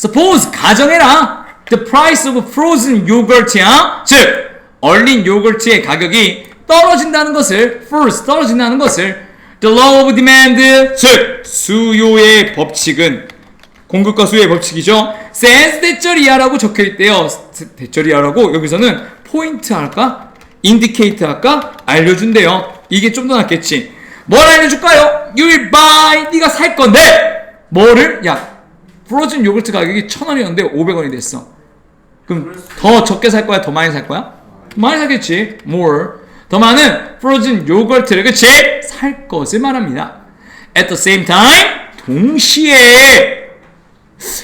suppose 가정해라. The price of frozen yogurt야. 즉 얼린 요구르트의 가격이 떨어진다는 것을 first 떨어진다는 것을 the law of demand 즉 수요의 법칙은 공급과 수요의 법칙이죠. says 대절이야라고 적혀 있대요. 대절이야라고 여기서는 포인트 할까? 인디케이트 할까? 알려준대요. 이게 좀 더 낫겠지. 뭘 알려줄까요? You'll buy. 네가 살 건데 뭐를? 야, 프로즌 요구르트 가격이 천 원이었는데 500원이 됐어. 그럼 더 적게 살 거야? 더 많이 살 거야? 더 많이 사겠지. more. 더 많은 프로즌 요거트를 그치? 살 것을 말합니다. At the same time 동시에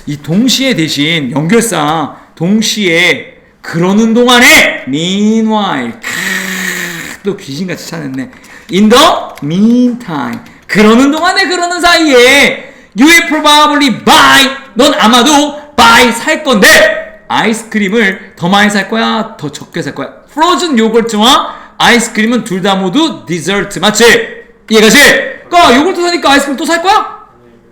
이 동시에 대신 연결사 동시에 그러는 동안에 meanwhile 캬, 또 귀신같이 찾았네. In the meantime 그러는 동안에 그러는 사이에 you will probably buy 넌 아마도 buy 살 건데 아이스크림을 더 많이 살 거야 더 적게 살 거야 프로즌 요거트와 아이스크림은 둘 다 모두 디저트 맞지? 이해가지? 그니까 요거트 사니까 아이스크림 또 살 거야?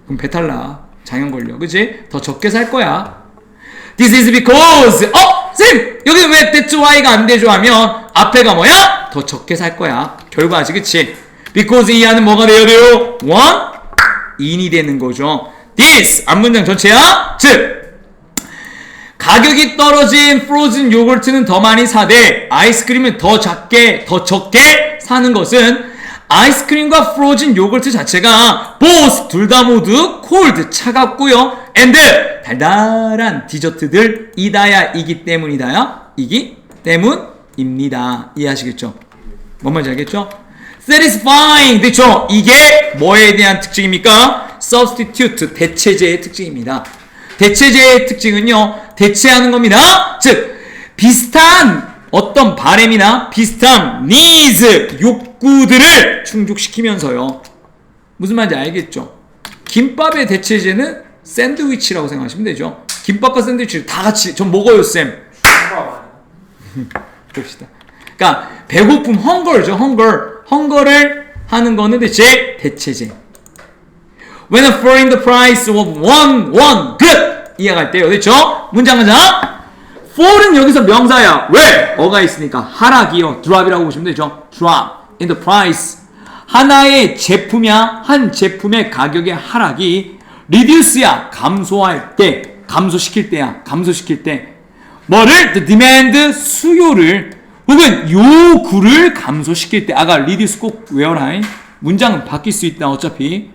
그럼 배탈 나 장염 걸려 그치? 더 적게 살 거야 This is because 어? 쌤! 여기 왜 that's why가 안 되죠 하면 앞에가 뭐야? 더 적게 살 거야 결과지 그치? Because 이하는 뭐가 돼야 돼요? one? In이 되는 거죠. This 앞문장 전체야? 즉 가격이 떨어진 프로즌 요거트는 더 많이 사되 아이스크림은 더 작게 더 적게 사는 것은 아이스크림과 프로즌 요거트 자체가 보스 둘 다 모두 콜드 차갑고요. And 달달한 디저트들 이다야 이기 때문이다야 이기 때문입니다. 이해하시겠죠? 뭔 말인지 알겠죠? Satisfying 그렇죠? 이게 뭐에 대한 특징입니까? substitute 대체제의 특징입니다 대체제의 특징은요, 대체하는 겁니다. 즉, 비슷한 어떤 바램이나 비슷한 needs, 욕구들을 충족시키면서요. 무슨 말인지 알겠죠? 김밥의 대체제는 샌드위치라고 생각하시면 되죠. 김밥과 샌드위치를 다 같이, 전 먹어요, 쌤. 봅시다. 그러니까, 배고픔, 헝거죠, 헝거. 헝거를 하는 거는 대체, 대체제. When affording the price of one, one, good! 이해갈 때요. 그렇죠? 문장 하자. for은 여기서 명사야. 왜? 어가 있으니까. 하락이요. drop이라고 보시면 되죠. drop in the price. 하나의 제품이야. 한 제품의 가격의 하락이 reduce야. 감소할 때. 감소시킬 때야. 감소시킬 때. 뭐를? the demand 수요를 혹은 요구를 감소시킬 때. 아까 reduce 꼭 외워라. 문장은 바뀔 수 있다. 어차피.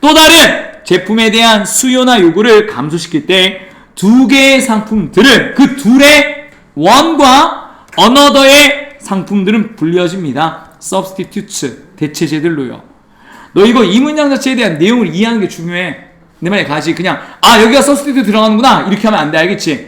또 다른 제품에 대한 수요나 요구를 감소시킬 때 두 개의 상품들은 그 둘의 one과 another의 상품들은 불려집니다. substitutes 대체제들로요. 너 이거 이 문장 자체에 대한 내용을 이해하는 게 중요해. 내 말에 가지 그냥 아 여기가 substitute 들어가는구나 이렇게 하면 안 돼 알겠지?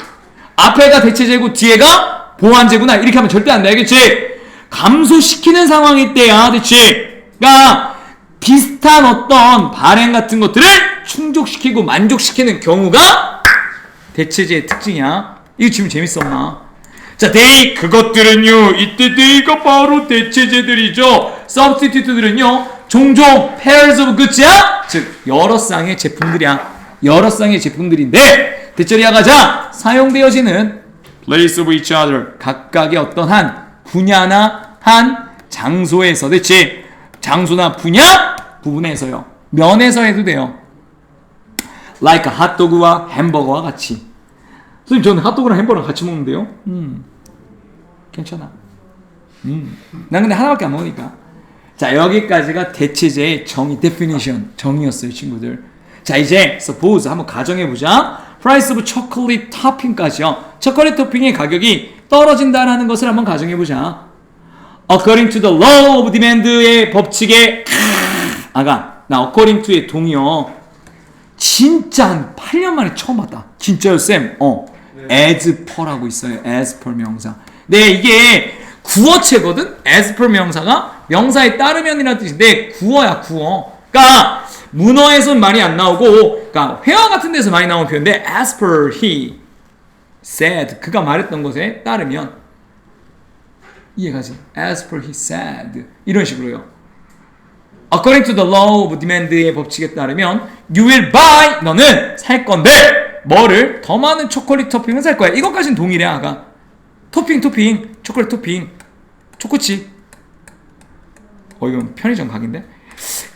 앞에가 대체제고 뒤에가 보완제구나 이렇게 하면 절대 안 돼 알겠지? 감소시키는 상황일 때야 그렇지? 그러니까 비슷한 어떤 발행 같은 것들을 충족시키고 만족시키는 경우가 대체제의 특징이야. 이거 지금 엄마. 자, 데이 그것들은요. 이때 데이가 바로 대체제들이죠. substitute들은요. 종종 pairs of goods야. 즉 여러 쌍의 제품들이야. 여러 쌍의 제품들인데 대체리야 가자 사용되어지는 place of each other 각각의 어떤 한 분야나 한 장소에서 대체 장소나 분야 부분에서요. 면에서 해도 돼요. like 핫도그와 햄버거와 같이. 선생님 저는 핫도그랑 햄버거랑 같이 먹는데요. 음. 괜찮아. 음. 난 근데 하나밖에 안 먹으니까. 자, 여기까지가 대체제의 정의 definition 정의였어요, 친구들. 자, 이제 suppose 한번 가정해 보자. price of chocolate topping까지요. 초콜릿 토핑의 가격이 떨어진다라는 것을 한번 가정해 보자. according to the law of demand의 법칙에 아가 나 according to의 동의어 진짜 한 8년 만에 처음 봤다. 진짜요 쌤? 어. as per라고 있어요. As per 명사. 네 이게 구어체거든? As per 명사가 명사에 따르면이라는 뜻인데 구어야 구어. 그러니까 문어에선 많이 안 나오고 그러니까 회화 같은 데서 많이 나오는 표현인데 as per he said 그가 말했던 것에 따르면 이해가지? As per he said 이런 식으로요. According to the law of demand의 법칙에 따르면 you will buy 너는 살 건데 뭐를 더 많은 초콜릿 토핑을 살 거야. 이것까지는 동일해 아가. 토핑 토핑 초콜릿 토핑 초코칩. 어 이건 편의점 각인데.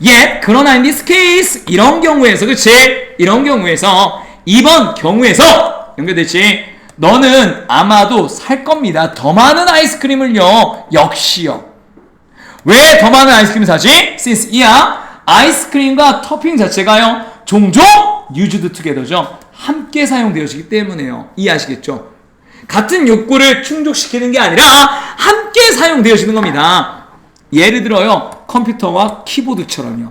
예, 그러나 in this case 이런 경우에서 그치? 이런 경우에서 이번 경우에서 연결됐지? 너는 아마도 살 겁니다. 더 많은 아이스크림을요. 역시요. 왜 더 많은 아이스크림을 사지? Since 이야 아이스크림과 토핑 자체가요. 종종 used together죠. 함께 사용되어지기 때문에요. 이해하시겠죠? 같은 욕구를 충족시키는 게 아니라 함께 사용되어지는 겁니다. 예를 들어요. 컴퓨터와 키보드처럼요.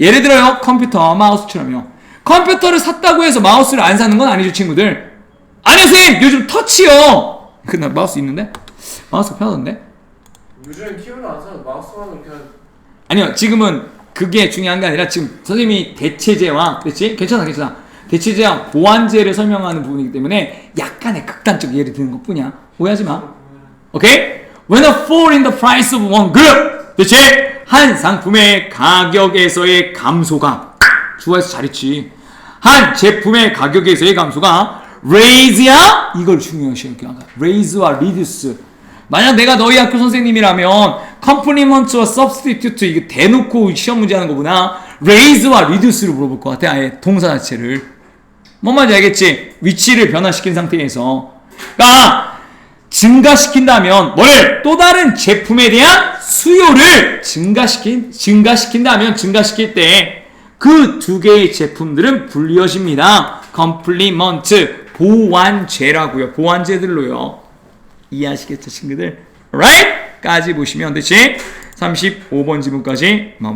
예를 들어요. 컴퓨터와 마우스처럼요. 컴퓨터를 샀다고 해서 마우스를 안 사는 건 아니죠, 친구들. 선생님! 요즘 터치요! 그나 마우스 있는데? 마우스가 편하던데? 요즘 키보드 안 사서 마우스만 그냥 아니요, 지금은 그게 중요한 게 아니라 지금 선생님이 대체제와, 그렇지? 괜찮아, 괜찮아. 대체제와 보완제를 설명하는 부분이기 때문에 약간의 극단적 예를 드는 것 뿐이야. 오해하지 마. 오케이? When a fall in the price of one good. 그렇지? 한 상품의 가격에서의 감소가. 주어에서 잘했지. 한 제품의 가격에서의 감소가 raise야? 이걸 중요시해요. raise와 reduce. 만약 내가 너희 학교 선생님이라면 complement와 substitute 이거 대놓고 시험 문제 하는 거구나. raise와 reduce를 물어볼 것 같아. 아예 동사 자체를. 뭔 말인지 알겠지? 위치를 변화시킨 상태에서. 그러니까 증가시킨다면 뭐를 또 다른 제품에 대한 수요를 증가시킨 증가시킨다면 증가시킬 때 그 두 개의 제품들은 불리어집니다. 컴플리먼트 보완제라고요. 보완제들로요. 이해하시겠죠, 친구들? Right? 까지 보시면 되지? 35번 지문까지 마무리.